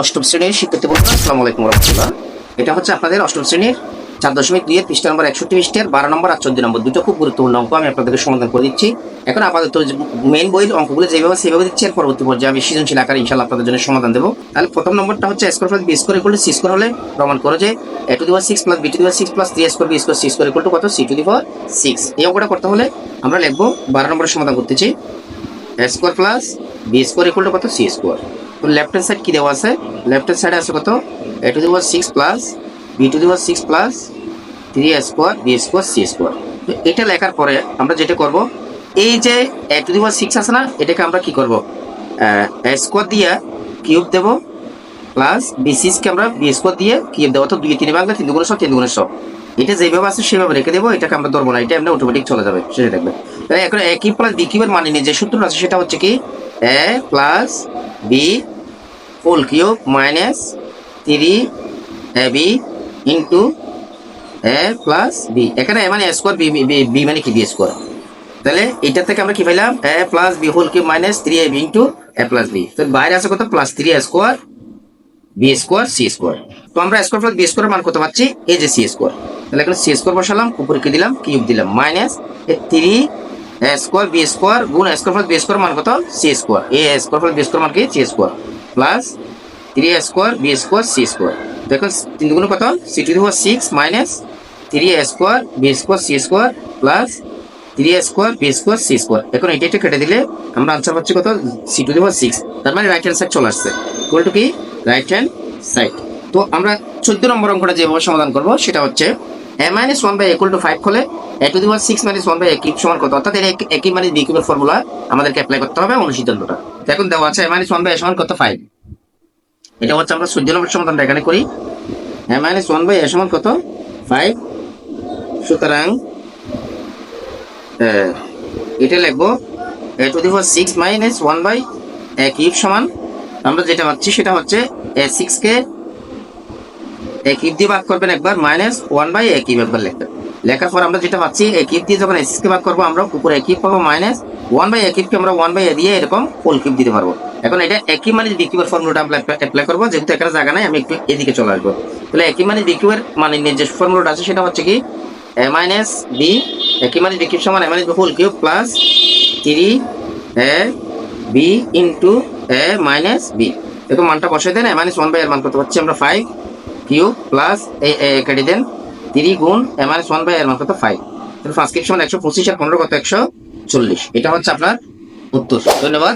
অষ্টম শ্রেণির শিক্ষার্থী বন্ধুরা, আসসালামু আলাইকুম রহমতুল্লাহ। এটা হচ্ছে আপনাদের অষ্টম শ্রেণির চার দশমিক দুই পৃষ্ঠা নম্বর একষট্টি পৃষ্ঠার বারো নম্বর আর চোদ্দ নম্বর। দুটো খুব গুরুত্বপূর্ণ অঙ্ক আমি আপনাদেরকে সমাধান করে দিচ্ছি। এখন আপাতত মেন বইয়ের অঙ্কগুলো যেভাবে সেভাবে দিচ্ছি, এর পরবর্তী পর্যায়ে আমি সৃজনশীল আকারে ইনশাল্লাহ আপনাদের জন্য সমাধান দেবো। তাহলে প্রথম নম্বরটা হচ্ছে square plus B square equal to C square হলে প্রমাণ করো যে A to the power six plus B to the power six plus three square B square C square equal to কত? C to the power six এই অঙ্কটা করতে হলে আমরা লিখব বারো নম্বরের সমাধান করতেছি square plus B square equal to কত? C square left hand side কি দেওয়া আছে? লেফট হ্যান্ড সাইডে আছে কত? A to the six plus B to the six plus three square B square C square এটা লেখার পরে আমরা যেটা করব, এই যে এ টু দি পাওয়ার সিক্স আছে না, এটাকে আমরা কি করব? স্কোয়ার দিয়ে কিউব দেব প্লাস বি সিক্সকে আমরা বি স্কোয়ার দিয়ে কিউব দেবো তো দুই তিন বাংলা তিন দুগুণের সব তিন দুগুণের সব এটা যেভাবে আছে, সেভাবে রেখে দেবো, এটাকে আমরা ধরবো না, এটা এমনি অটোমেটিক চলে যাবে, সেটা তাহলে এখন এ কিউব প্লাস বি কিউবের মানে নিয়ে যে সূত্র আছে, সেটা হচ্ছে কি? A plus B whole cube minus three A B into A plus B এখানে এ মানে স্কোয়ার বি মানে কি? বি স্কোয়ার তাহলে এটা থেকে আমরা কি পেলাম A plus B whole cube minus three A B into A plus B তো বাইরে আছে কত? Plus three square B square C square তো আমরা স্কোয়ার প্লাস বি স্কোয়ার মান করতে পারছি, এই যে সি স্কোয়ার তাহলে এখানে সি স্কোয়ার বসালাম, উপরে কি দিলাম? কিউব দিলাম। Minus three square B square গুণ স্কোয়ার প্লাস বি স্কোয়ার মান কত? C square A square plus B square মান কি? C square plus three A square B square C square দেখো তিন দুগুণ কত? C to the six minus three A square B square C square plus three A square B square C square এখন এটা এটা কেটে দিলে আমরা আনসার পাচ্ছি কত? সি টু দি সিক্স তার মানে রাইট হ্যান্ড সাইড চলে আসছে। টু কি? রাইট হ্যান্ড সাইড তো আমরা চোদ্দ নম্বর অঙ্কটা যেভাবে সমাধান করব, সেটা হচ্ছে A minus one by equal to five হলে A to the power six minus one by A cube সমান কত? অর্থাৎ এর এক- একই মানে বি কিউবের ফর্মুলা আমাদেরকে অ্যাপ্লাই করতে হবে অনুসিদ্ধান্তটা তো এখন দেওয়া আছে A minus one by A সমান কত? ফাইভ এটা হচ্ছে আমরা চোদ্দ নম্বর সমাধানটা এখানে করি। A minus one by A সমান কত? ফাইভ সুতরাং এটা লিখব A to the power six minus one by A cube সমান। আমরা যেটা পাচ্ছি সেটা হচ্ছে এ সিক্স কে এ দিয়ে ভাগ করবেন একবার minus one by A cube একবার লিখবেন। লেখার পর আমরা যেটা পাচ্ছি এ কিউব দিয়ে যখন এ কে ভাগ করব আমরা, উপরে এ কিউব পাবো মাইনাস ওয়ান বাই এ কিউবকে আমরা ওয়ান বাই এ দিয়ে এরকম হোল কিউব দিতে পারব। এখন এটা একই মানে বি কিউবের ফর্মুলাটা আমরা অ্যাপ্লাই করব, যেহেতু এখানে জায়গা নাই, আমি একটু এদিকে চলে আসব। তাহলে একই মানে ডিকিউবের মানে যে ফর্মুলাটা আছে, সেটা হচ্ছে কি? এ মাইনাস বি একই মানে বি কিউব সমান A minus whole cube plus three A B into A minus B দেখো মানটা বসাই then A minus one by এর মান করতে পারছি আমরা? ফাইভ কিউব প্লাস কেটে দেন তিরি গুণ এম আর ওয়ান বাই এর মান কত ফাইভ ফার্স্ট সমান একশো পঁচিশ আর পনেরো কত? একশো চল্লিশ। এটা হচ্ছে আপনার উত্তর। ধন্যবাদ।